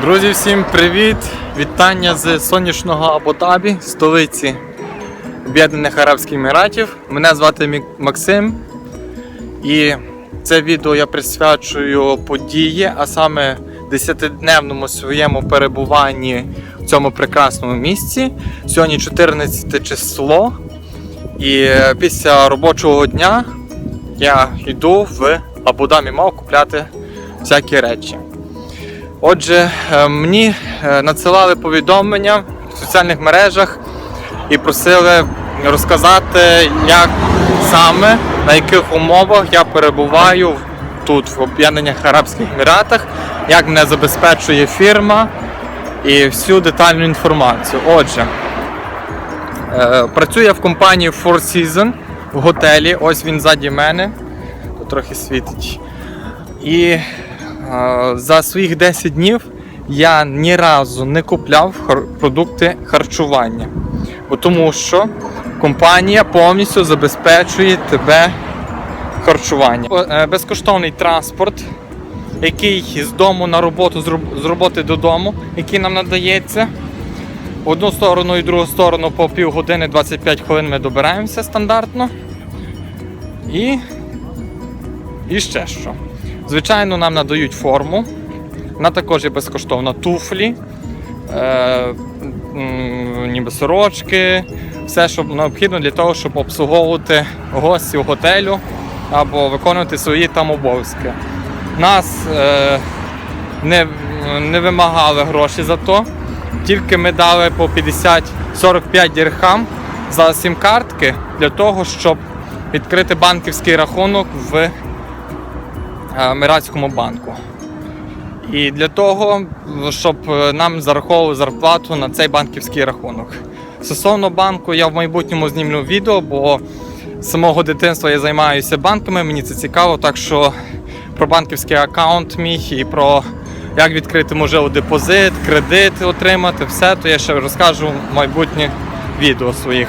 Друзі, всім привіт! Вітання з сонячного Абу-Дабі, столиці Об'єднаних Арабських Еміратів. Мене звати Максим. І це відео я присвячую події, а саме 10-дневному своєму перебуванні в цьому прекрасному місці. Сьогодні 14 число. І е, після робочого дня я йду в Абу-Дабі мав купляти всякі речі. Отже, е, мені е, надсилали повідомлення в соціальних мережах і просили розказати, як саме, на яких умовах я перебуваю тут, в Об'єднаних Арабських Еміратах, як мене забезпечує фірма і всю детальну інформацію. Отже, е, працюю я в компанії Four Seasons в готелі. Ось він ззаді мене. Тут трохи світить. І за своїх 10 днів я ні разу не купляв продукти харчування. Бо тому що компанія повністю забезпечує тебе харчування. Е, Безкоштовний транспорт, який з дому на роботу, з роботи додому, який нам надається. В одну сторону і другу сторону по півгодини 25 хвилин ми добираємося стандартно. І, і ще що. Звичайно, нам надають форму. Вона також є безкоштовна. Туфлі, е, ніби сорочки, все, що необхідно для того, щоб обслуговувати гостів готелю або виконувати свої там обов'язки. Нас е, не, не вимагали гроші за то, тільки ми дали по 50-45 дірхам за сім-картки для того, щоб відкрити банківський рахунок в е, Еміратському банку. І для того, щоб е, нам зараховували зарплату на цей банківський рахунок. Стосовно банку, я в майбутньому знімлю відео, бо з самого дитинства я займаюся банками, мені це цікаво, так що про банківський аккаунт мій і про як відкрити можливо депозит, кредит отримати, все, то я ще розкажу в майбутніх відео своїх.